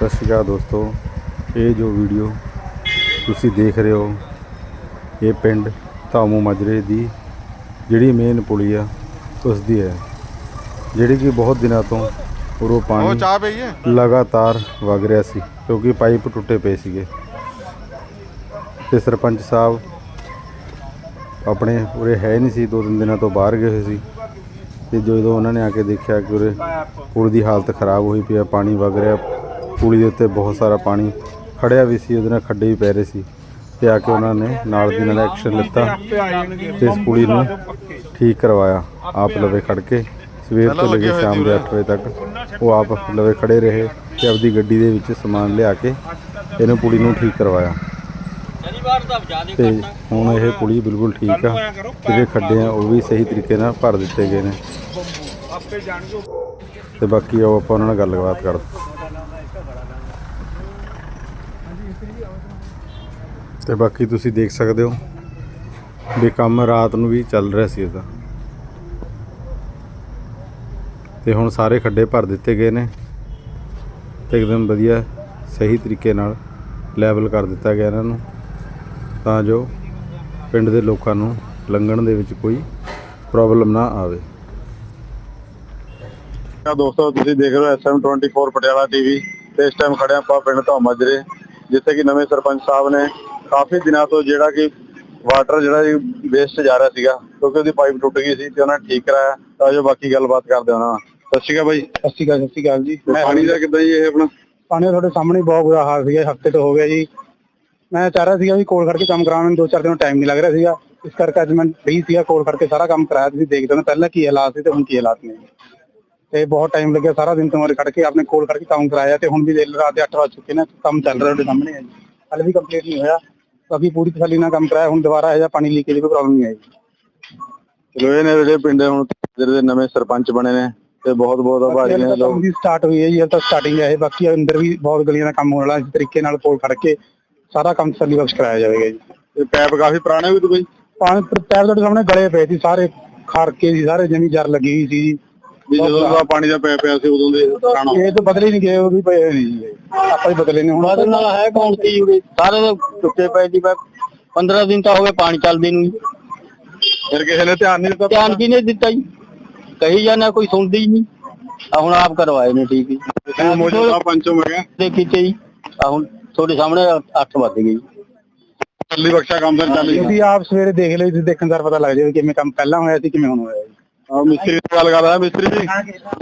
ਸਤਿ ਸ਼੍ਰੀ ਅਕਾਲ ਦੋਸਤੋ। ਇਹ ਜੋ ਵੀਡੀਓ ਤੁਸੀਂ ਦੇਖ ਰਹੇ ਹੋ ਇਹ ਪਿੰਡ ਧਾਮੂ ਮਾਜਰੇ ਦੀ ਜਿਹੜੀ ਮੇਨ ਪੁਲੀ ਆ ਉਸ ਦੀ ਹੈ। ਜਿਹੜੀ ਕਿ ਬਹੁਤ ਦਿਨਾਂ ਤੋਂ ਉਹ ਪਾਣੀ ਲਗਾਤਾਰ ਵਗ ਰਿਹਾ ਸੀ ਕਿਉਂਕਿ ਪਾਈਪ ਟੁੱਟੇ ਪਏ ਸੀਗੇ। ਤੇ ਸਰਪੰਚ ਸਾਹਿਬ ਆਪਣੇ ਉਰੇ ਹੈ ਨਹੀਂ ਸੀ ਦੋ ਤਿੰਨ ਦਿਨਾਂ ਤੋਂ ਬਾਹਰ ਗਏ ਹੋਏ ਸੀ। ਤੇ ਜਦੋਂ ਉਹਨਾਂ ਨੇ ਆ ਕੇ ਦੇਖਿਆ ਕਿ ਉਰੇ ਪੁਲ ਦੀ ਹਾਲਤ ਖਰਾਬ ਹੋਈ ਪਈ ਆ ਪਾਣੀ ਵਗ ਰਿਹਾ ਪੁਲੀ ਦੇ ਉੱਤੇ ਬਹੁਤ ਸਾਰਾ ਪਾਣੀ ਖੜਿਆ ਵੀ ਸੀ, ਉਹਦੇ ਨਾਲ ਖੱਡੇ ਵੀ ਪੈ ਰਹੇ ਸੀ ਤੇ ਆ ਕੇ ਉਹਨਾਂ ਨੇ ਨਾਲ ਦੀ ਨਾਲ ਐਕਸ਼ਨ ਲਿੱਤਾ ਤੇ ਇਸ ਪੁਲੀ ਨੂੰ ਠੀਕ ਕਰਵਾਇਆ। ਆਪ ਲਵੇ ਖੜ ਕੇ, ਸਵੇਰ ਤੋਂ ਲੱਗੇ ਸ਼ਾਮ ਦੇ 8 ਵਜੇ ਤੱਕ ਉਹ ਆਪ ਲਵੇ ਖੜੇ ਰਹੇ ਤੇ ਆਪਦੀ ਗੱਡੀ ਦੇ ਵਿੱਚ ਸਮਾਨ ਲਿਆ ਕੇ ਇਹਨੂੰ ਪੁਲੀ ਨੂੰ ਠੀਕ ਕਰਵਾਇਆ। ਤੇ ਹੁਣ ਇਹ ਪੁਲੀ ਬਿਲਕੁਲ ਠੀਕ ਆ, ਜਿਹੜੇ ਖੱਡੇ ਆ ਉਹ ਵੀ ਸਹੀ ਤਰੀਕੇ ਨਾਲ ਭਰ ਦਿੱਤੇ ਗਏ ਨੇ। ਤੇ ਬਾਕੀ ਆਓ ਆਪਾਂ ਉਹਨਾਂ ਨਾਲ ਗੱਲਬਾਤ ਕਰਦੇ। ਤੇ ਬਾਕੀ ਤੁਸੀਂ ਦੇਖ ਸਕਦੇ ਹੋ ਵੀ ਕੰਮ ਰਾਤ ਨੂੰ ਵੀ ਚੱਲ ਰਿਹਾ ਸੀ ਇਹਦਾ। ਤੇ ਹੁਣ ਸਾਰੇ ਖੱਡੇ ਭਰ ਦਿੱਤੇ ਗਏ ਨੇ ਤੇ ਇੱਕਦਮ ਵਧੀਆ ਸਹੀ ਤਰੀਕੇ ਨਾਲ ਲੈਵਲ ਕਰ ਦਿੱਤਾ ਗਿਆ ਇਹਨਾਂ ਨੂੰ। ਤਾਂ ਜੋ ਪਿੰਡ ਦੇ ਲੋਕਾਂ ਨੂੰ ਲੰਘਣ ਦੇ ਵਿੱਚ ਕੋਈ ਪ੍ਰੋਬਲਮ ਨਾ ਆਵੇ। ਆ ਦੋਸਤੋ, ਤੁਸੀਂ ਦੇਖ ਰਹੇ ਹੋ SM24 ਪਟਿਆਲਾ ਟੀਵੀ ਤੇ ਇਸ ਟਾਈਮ ਖੜੇ ਆਪਾਂ ਪਿੰਡ ਤੋਂ ਮਾਜਰੇ ਜਿੱਥੇ ਕਿ ਨਵੇਂ ਸਰਪੰਚ ਸਾਹਿਬ ਨੇ ਕਾਫੀ ਦਿਨਾਂ ਤੋਂ ਜਿਹੜਾ ਕਿ ਵਾਟਰ ਜਿਹੜਾ ਵੇਸਟ ਜਾ ਰਿਹਾ ਸੀਗਾ ਕਿਉਂਕਿ ਉਹਦੀ ਪਾਈਪ ਟੁੱਟ ਗਈ ਸੀ ਤੇ ਉਹਨਾਂ ਨੇ ਠੀਕ ਕਰਾਇਆ। ਤਾਂ ਜੋ ਬਾਕੀ ਗੱਲਬਾਤ ਕਰਦੇ ਉਹਨਾਂ ਨਾਲ। ਸਤਿ ਸ਼੍ਰੀ ਅਕਾਲ ਬਾਈ। ਸਤਿ ਸ਼੍ਰੀ ਅਕਾਲ ਸਤਿ ਸ਼੍ਰੀ ਅਕਾਲ ਜੀ। ਮੈਂ ਪਾਣੀ ਦਾ ਕਿੱਦਾਂ ਜੀ ਇਹ ਆਪਣਾ? ਪਾਣੀ ਤੁਹਾਡੇ ਸਾਹਮਣੇ ਬਹੁਤ ਬੁਰਾ ਹਾਲ ਸੀਗਾ ਹਫ਼ਤੇ ਤੋਂ ਹੋ ਗਿਆ ਜੀ। ਮੈਂ ਚਾਹ ਰਿਹਾ ਸੀਗਾ ਵੀ ਕੋਲ ਕਰਕੇ ਕੰਮ ਕਰਾਉਣ ਨੂੰ ਦੋ ਚਾਰ ਦਿਨ ਟਾਈਮ ਨਹੀਂ ਲੱਗ ਰਿਹਾ ਸੀਗਾ। ਇਸ ਕਰਕੇ ਅੱਜ ਮੈਂ ਫ੍ਰੀ ਸੀਗਾ ਕੋਲ ਕਰਕੇ ਸਾਰਾ ਕੰਮ ਕਰਾਇਆ ਤੁਸੀਂ ਦੇਖਦੇ ਹੋ ਪਹਿਲਾਂ ਕੀ ਹਾਲਾਤ ਸੀ ਤੇ ਹੁਣ ਕੀ ਹਾਲਾਤ ਨੇ। ਤੇ ਬਹੁਤ ਟਾਈਮ ਲੱਗਿਆ ਸਾਰਾ ਦਿਨ ਤੁਹਾਡੇ ਕੱਢ ਕੇ ਆਪਣੇ ਕੋਲ ਕਰਕੇ ਕੰਮ ਕਰਾਇਆ ਤੇ ਹੁਣ ਵੀ ਦੇਰ ਰਾਤ ਦੇ 8 ਵਜ ਚੁੱਕੇ ਨੇ ਕੰਮ ਚੱਲ ਰਿਹਾ ਤੁਹਾਡੇ ਸਾਹਮਣੇ ਹੈ ਜੀ। ਹਾਲੇ ਵੀ ਕੰਪਲੀਟ ਨਹੀਂ ਹੋਇਆ। ਬਾਕੀ ਪੂਰੀ ਤਸੱਲੀ ਨਾਲ ਕੰਮ ਕਰਾਇਆ ਹੁਣ ਦੁਬਾਰਾ ਇਹ ਜਿਹਾ ਪਾਣੀ ਲੀਕੇਜ ਦੀ ਕੋਈ ਪ੍ਰੋਬਲਮ ਨਹੀਂ ਆਏਗੀ ਚਲੋ ਇਹ ਨੇ ਜਿਹੜੇ ਪਿੰਡ ਹੁਣ ਜਿਹੜੇ ਦੇ ਨਵੇਂ ਸਰਪੰਚ ਬਣੇ ਨੇ ਤੇ ਬਹੁਤ ਬਹੁਤ ਆਭਾਰੀ ਨੇ ਲੋਕ। ਦੀ ਸਟਾਰਟ ਹੋਈ ਹੈ ਜੀ ਇਹ ਤਾਂ ਸਟਾਰਟਿੰਗ ਹੈ ਬਾਕੀ ਅੰਦਰ ਵੀ ਬਹੁਤ ਗਲੀਆਂ ਦਾ ਕੰਮ ਹੋਣ ਵਾਲਾ ਇਸ ਤਰੀਕੇ ਨਾਲ ਕੋਲ ਖੜ ਕੇ ਸਾਰਾ ਕੰਮ ਤਸੱਲੀ ਬਖਸ਼ ਕਰਾਇਆ ਜਾਵੇਗਾ ਜੀ। ਇਹ ਪੈਪ ਕਾਫੀ ਪੁਰਾਣੇ ਵੀ ਤੂੰ ਬਈ? ਪਾਣੀ ਪੈਰ ਤੁਹਾਡੇ ਸਾਹਮਣੇ ਗਲੇ ਪਏ ਸੀ ਸਾਰੇ ਖੜ ਕੇ ਸੀ ਸਾਰੇ ਜਮੀ ਜਰ ਲੱਗੀ ਹੋਈ ਸੀ ਜੀ। ਵੀ ਜਦੋਂ ਦਾ ਪਾਣੀ ਦਾ ਪੈਪ ਪਿਆ ਸੀ ਉਦੋਂ ਦੇ ਪੁਰਾਣਾ ਇਹ ਤਾਂ ਬਦਲੇ ਨਹੀਂ ਗਏ ਉਹ ਵੀ ਪਏ ਨਹੀਂ ਜੀ ਆਪਾਂ ਹੀ ਬਦਲੇ ਨੇ ਹੁਣ ਬਦਲ ਨਾਲ ਹੈ ਕੌਣ ਸੀ ਜੁੜੇ ਸਾਰੇ ਤਾਂ ਟੁੱਟੇ ਪਏ ਜੀ ਮੈਂ 15 ਦਿਨ ਤਾਂ ਹੋ ਗਏ ਪਾਣੀ ਚੱਲਦੇ ਨੂੰ ਜੀ। ਫਿਰ ਕਿਸੇ ਨੇ ਧਿਆਨ ਨਹੀਂ ਦਿੱਤਾ ਧਿਆਨ ਕਿਹਨੇ ਦਿੱਤਾ ਜੀ? ਕਹੀ ਜਾਣਾ ਕੋਈ ਸੁਣਦੀ ਹੀ ਨਹੀਂ। ਆ ਹੁਣ ਆਪ ਕਰਵਾਏ ਨੇ ਠੀਕ ਜੀ ਤੂੰ ਮੌਜੂਦਾ ਪੰਚੋ ਮੈਂ ਕਿਹਾ ਦੇ ਕੀਤੇ ਜੀ। ਆ ਹੁਣ ਤੁਹਾਡੇ ਸਾਹਮਣੇ 8 ਵੱਜ ਗਏ ਜੀ। ਚੱਲੀ ਬਖਸ਼ਾ ਕੰਮ ਫਿਰ ਚੱਲੀ। ਤੁਸੀਂ ਆਪ ਸਵੇਰੇ ਦੇਖ ਲਿਓ ਤੁਸੀਂ ਦੇਖਣ ਦਾ ਪਤਾ ਲੱਗ ਜਾਵੇ ਕਿਵੇਂ ਕੰਮ ਪਹਿਲਾਂ ਹੋਇਆ ਸੀ ਕਿਵੇਂ ਹੁਣ ਹੋਇਆ ਜੀ ਆ ਮਿਸਤਰੀ ਨਾਲ ਗੱਲ ਕਰਦਾ ਮਿਸਤਰੀ ਜੀ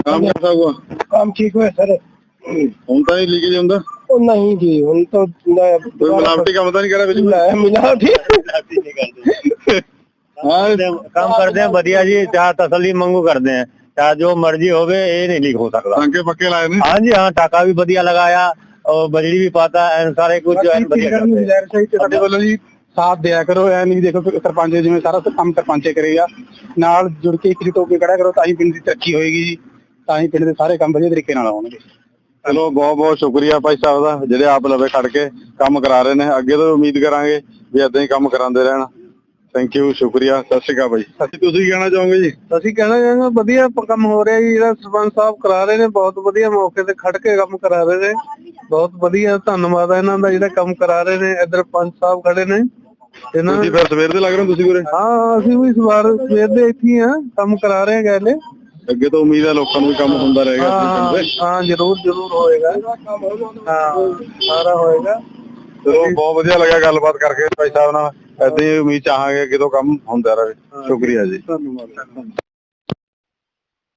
ਕੰਮ ਕਰਦਾ ਹੁਆ ਕੰਮ ਠੀਕ ਹੋਇਆ ਸਰ ਹੁਣ ਤਾਂ ਨਹੀਂ ਲੀਕੇਜ ਹੁੰਦਾ ਉਹ ਨਹੀਂ ਜੀ ਹੁਣ ਤਾਂ ਕੋਈ ਮਿਲਾਵਟੀ ਕੰਮ ਤਾਂ ਨਹੀਂ ਕਰਿਆ ਵਿੱਚ ਲੈ ਮਿਲਾ ਹਾਂ ਕੰਮ ਕਰਦੇ ਆ ਵਧੀਆ ਜੀ ਚਾਹ ਤਸੱਲੀ ਮੰਗੂ ਕਰਦੇ ਆ ਚਾਹ ਜੋ ਮਰਜ਼ੀ ਹੋਵੇ ਇਹ ਨਹੀਂ ਲੀਕ ਹੋ ਸਕਦਾ ਟਾਂਕੇ ਪੱਕੇ ਲਾਏ ਨੇ ਹਾਂਜੀ ਹਾਂ ਟਾਕਾ ਵੀ ਵਧੀਆ ਲਗਾਇਆ और बजरी भी पाता है सारे कुछ जो है बढ़िया करते हैं। ਗੁਜ਼ਾਰਿਸ਼ ਹੈ ਕਿ ਸਾਡੇ ਵੱਲੋਂ ਜੀ ਸਾਥ ਦਿਆ ਕਰੋ ਐ ਨਹੀਂ ਦੇਖੋ ਕਿ ਸਰਪੰਚ ਜਿਵੇਂ ਸਾਰਾ ਕੰਮ ਸਰਪੰਚੇ ਕਰੇਗਾ। ਨਾਲ ਜੁੜ ਕੇ ਇੱਕ ਜੁਟ ਹੋ ਕੇ ਖੜਾ ਕਰੋ ਤਾਂ ਹੀ ਪਿੰਡ ਦੀ ਤਰੱਕੀ ਹੋਏਗੀ ਜੀ। ਤਾਂ ਹੀ ਪਿੰਡ ਦੇ ਸਾਰੇ ਕੰਮ ਵਧੀਆ ਤਰੀਕੇ ਨਾਲ ਹੋਣਗੇ। ਚਲੋ ਬਹੁਤ ਬਹੁਤ ਸ਼ੁਕਰੀਆ ਭਾਈ ਸਾਹਿਬ ਦਾ ਜਿਹੜੇ ਆਪ ਲਵੇ ਖੜ ਕੇ ਕੰਮ ਕਰਾ ਰਹੇ ਨੇ। ਅੱਗੇ ਤੋਂ ਉਮੀਦ ਕਰਾਂਗੇ ਵੀ ਇਦਾਂ ਹੀ ਕੰਮ ਕਰਾਉਂਦੇ ਰਹਿਣ। ਥੈਂਕ ਯੂ ਸ਼ੁਕਰੀਆ। ਸਤਿ ਸ਼੍ਰੀ ਅਕਾਲ ਬਾਈ ਤੁਸੀਂ ਕੀ ਕਹਿਣਾ ਚਾਹੋਗੇ ਜੀ? ਅਸੀਂ ਕਹਿਣਾ ਚਾਹਾਂਗੇ ਵਧੀਆ ਕੰਮ ਹੋ ਰਿਹਾ ਜੀ। ਜਿਹੜਾ ਸਰਪੰਚ ਸਾਹਿਬ ਕਰਾ ਰਹੇ ਨੇ ਬਹੁਤ ਵਧੀਆ ਮੌਕੇ ਤੇ ਖੜ ਕੇ ਕੰਮ ਕਰਾ ਰਹੇ ਨੇ। ਬਹੁਤ ਵਧੀਆ ਧੰਨਵਾਦ ਹੈ ਇਹਨਾਂ ਦਾ ਜਿਹੜਾ ਕੰਮ ਕਰਾ ਰਹੇ ਨੇ। ਇਧਰ ਪੰਚ ਸਾਹਿਬ ਖੜੇ ਨੇ। ਇਹਨਾਂ ਤੁਸੀਂ ਫਿਰ ਸਵੇਰ ਦੇ ਲੱਗ ਰਹੇ ਹੋ ਤੁਸੀਂ ਉਰੇ? ਹਾਂ ਅਸੀਂ ਵੀ ਇਸ ਵਾਰ ਸਵੇਰ ਦੇ ਇੱਥੇ ਆ ਕੰਮ ਕਰਾ ਰਹੇ ਹਾਂ ਗੈਲੇ ਅੱਗੇ ਤੋਂ ਉਮੀਦ ਹੈ ਲੋਕਾਂ ਨੂੰ ਵੀ ਕੰਮ ਹੁੰਦਾ ਰਹੇਗਾ ਹਾਂ ਜਰੂਰ ਜਰੂਰ ਹੋਏਗਾ। ਹਾਂ ਸਾਰਾ ਹੋਏਗਾ। ਚਲੋ ਬਹੁਤ ਵਧੀਆ ਲੱਗਾ ਗੱਲਬਾਤ ਕਰਕੇ ਭਾਈ ਸਾਹਿਬ ਨਾਲ। ਏਦਾਂ ਹੀ ਉਮੀਦ ਚਾਹਾਂਗੇ ਕਿ ਤੋਂ ਕੰਮ ਹੁੰਦਾ ਰਹੇ। ਸ਼ੁਕਰੀਆ ਜੀ। ਧੰਨਵਾਦ।